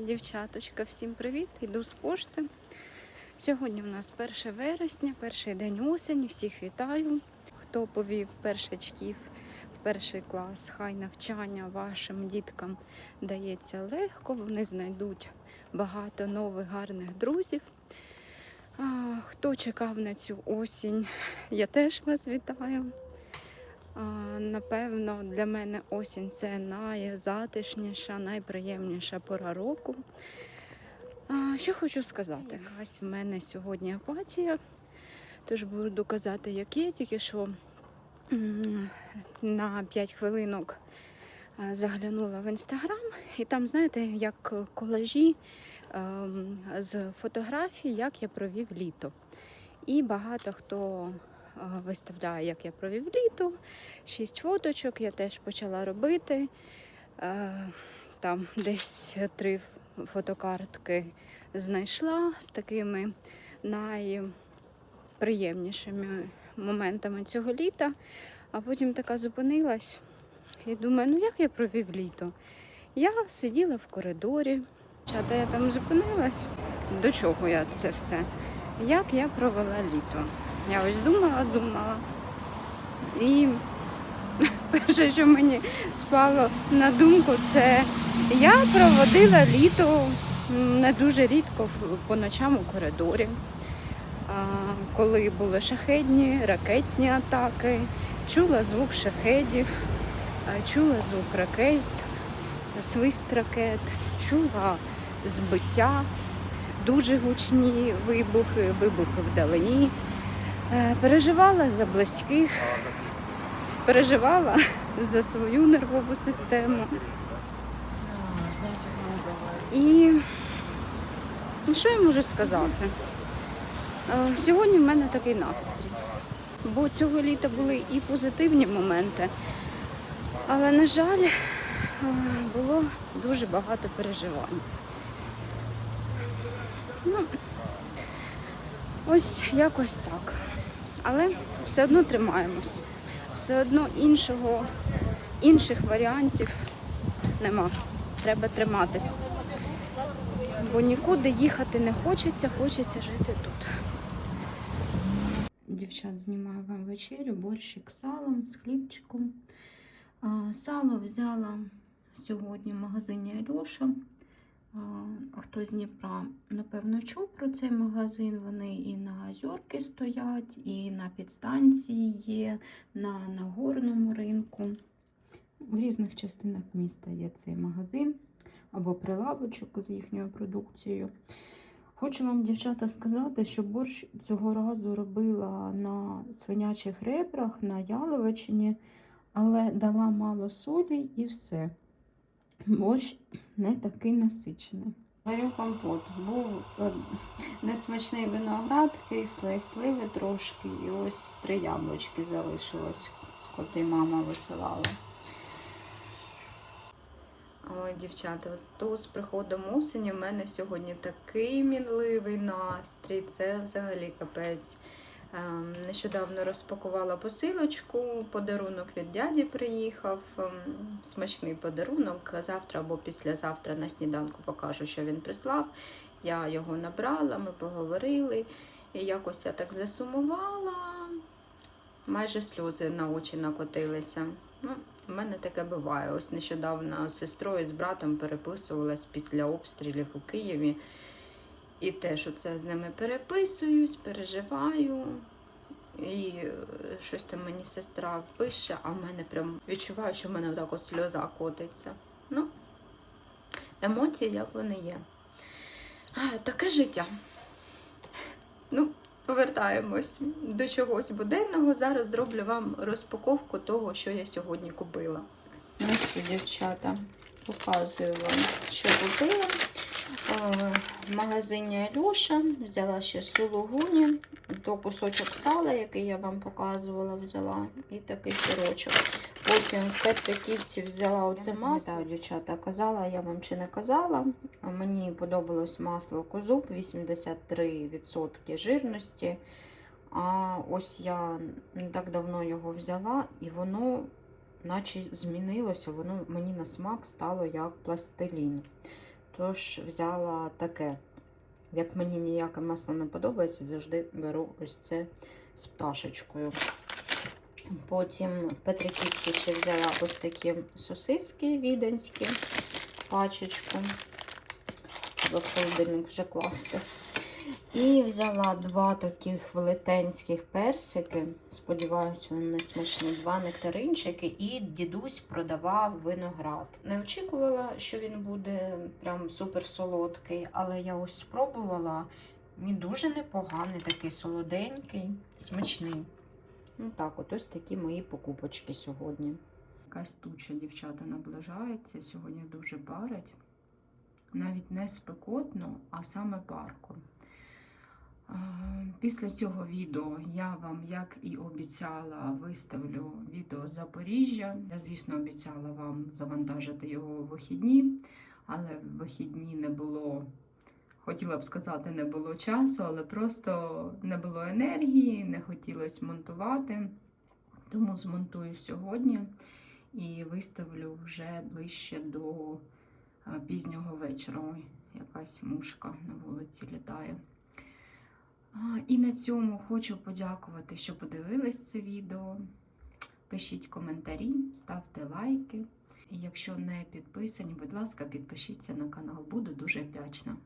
Дівчаточка, всім привіт! Йду з пошти. Сьогодні у нас 1 вересня, перший день осені. Всіх вітаю. Хто повів першачків в перший клас, хай навчання вашим діткам дається легко. Вони знайдуть багато нових гарних друзів. Хто чекав на цю осінь, я теж вас вітаю. Напевно, для мене осінь це найзатишніша, найприємніша пора року. Що хочу сказати? Якась в мене сьогодні апатія, тож буду казати, як є, тільки що на 5 хвилинок заглянула в інстаграм, і там, знаєте, як колажі ем, з фотографій, як я провів літо. І багато хто е, виставляє, як я провів літо. Шість фоточок я теж почала робити. Е, Там десь три фотокартки знайшла з такими найприємнішими моментами цього літа. А потім така зупинилась і думаю, ну як я провів літо? Я сиділа в коридорі. Чата я там зупинилась. До чого я це все? Як я провела літо? Я ось думала, думала. І перше, що мені спало на думку, це я проводила літо не дуже рідко по ночам у коридорі. Коли були шахедні, ракетні атаки, чула звук шахедів, чула звук ракет, свист ракет, чула збиття, дуже гучні вибухи, вибухи вдалині. Е, Переживала за близьких, переживала за свою нервову систему. І ну, що я можу сказати? Е, Сьогодні в мене такий настрій. Бо цього літа були і позитивні моменти, але, на жаль, е, було дуже багато переживань. Ну, ось якось так. Але все одно тримаємось. Все одно іншого, інших варіантів нема. Треба триматись. Бо нікуди їхати не хочеться, хочеться жити тут. Дівчат, знімаю вам вечерю, борщик з салом, з хлібчиком. Сало взяла сьогодні в магазині Альоша. Хто з Дніпра, напевно, чув про цей магазин. Вони і на Озерки стоять, і на підстанції є, на Нагорному ринку. В різних частинах міста є цей магазин або прилавочок з їхньою продукцією. Хочу вам, дівчата, сказати, що борщ цього разу робила на свинячих ребрах, на яловичині, але дала мало солі і все. Борщ не такий насичений. Варю компот. Був е, несмачний виноград, кислий, сливи трошки, і ось три яблучки залишилось, котрі мама висилала. Ой, дівчата, то з приходом осені в мене сьогодні такий мінливий настрій. Це взагалі капець. Ем, Нещодавно розпакувала посилочку, подарунок від дяді приїхав. ем, Смачний подарунок. Завтра або післязавтра на сніданку покажу, що він прислав. Я його набрала, ми поговорили. І якось я так засумувала. Майже сльози на очі накотилися. Ну, у мене таке буває. Ось нещодавно з сестрою, з братом переписувалась після обстрілів у Києві. І теж оце з ними переписуюсь, переживаю. І е, щось там мені сестра пише, а в мене прям відчуваю, що в мене отак от сльоза котиться. Ну, емоції, як вони є. А, таке життя. Ну, повертаємось до чогось буденного. Зараз зроблю вам розпаковку того, що я сьогодні купила. Ну що, дівчата, показую вам, що купила. Е, В магазині Альоша взяла ще сулугуні, то кусочок сала, який я вам показувала, взяла, і такий сирочок. Потім в Петриківці взяла оце масло. Так, дівчата, казала я вам чи не казала. Мені подобалось масло козуб 83% жирності. А ось я не так давно його взяла, і воно наче змінилося, воно мені на смак стало як пластилін. Тож взяла таке. Як мені ніяке масло не подобається, завжди беру ось це з пташечкою. Потім в Петриківці ще взяла ось такі сосиски віденські, пачечку. В холодильник вже класти. І взяла два таких велетенських персики. Сподіваюсь, вони смачні. Два нектаринчики, і дідусь продавав виноград. Не очікувала, що він буде прям супер солодкий, але я ось спробувала. Він дуже непоганий, такий солоденький, смачний. Ну так, от ось такі мої покупочки сьогодні. Якась туча дівчата наближається. Сьогодні дуже парить. Навіть не спекотно, а саме парко. А, Після цього відео я вам, як і обіцяла, виставлю відео Запоріжжя. Я, звісно, обіцяла вам завантажити його у вихідні, але в вихідні не було, хотіла б сказати, не було часу, але просто не було енергії, не хотілося монтувати. Тому змонтую сьогодні і виставлю вже ближче до пізнього вечора. Якась мушка на вулиці літає. І на цьому хочу подякувати, що подивились це відео. Пишіть коментарі, ставте лайки. І якщо не підписані, будь ласка, підпишіться на канал. Буду дуже вдячна.